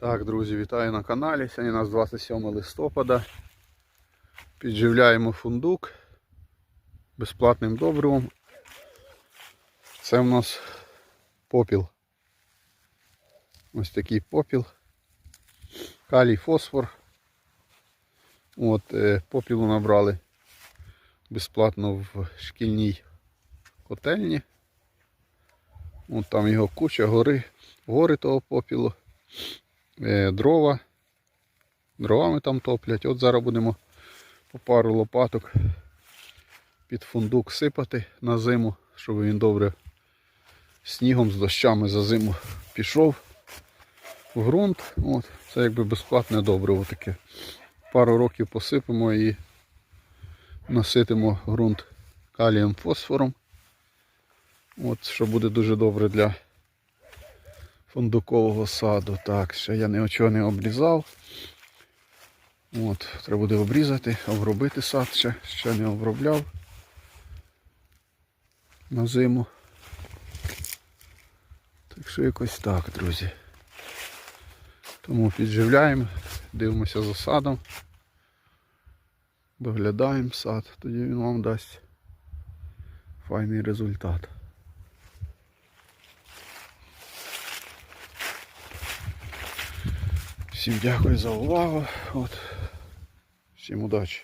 Так, друзі, вітаю на каналі. Сьогодні у нас 27 листопада. Підживляємо фундук безплатним добривом. Це у нас попіл. Ось такий попіл. Калій, фосфор. От, е, попілу набрали безплатно в шкільній котельні. От там його куча, гори, гори того попілу. Е, дрова. Дровами там топлять. От зараз будемо по пару лопаток під фундук сипати на зиму, щоб він добре снігом з дощами за зиму пішов в ґрунт. От, це якби безплатне добриво таке. Пару років посипемо і наситимо ґрунт калієм фосфором. От, що буде дуже добре для фундукового саду. Так, ще я нічого не обрізав. От, треба буде обрізати, обробити сад ще, ще не обробляв на зиму. Так що якось так, друзі. Тому підживляємо, дивимося за садом, доглядаємо сад, тоді він вам дасть файний результат. Всім дякую за увагу. От. Всім удачі.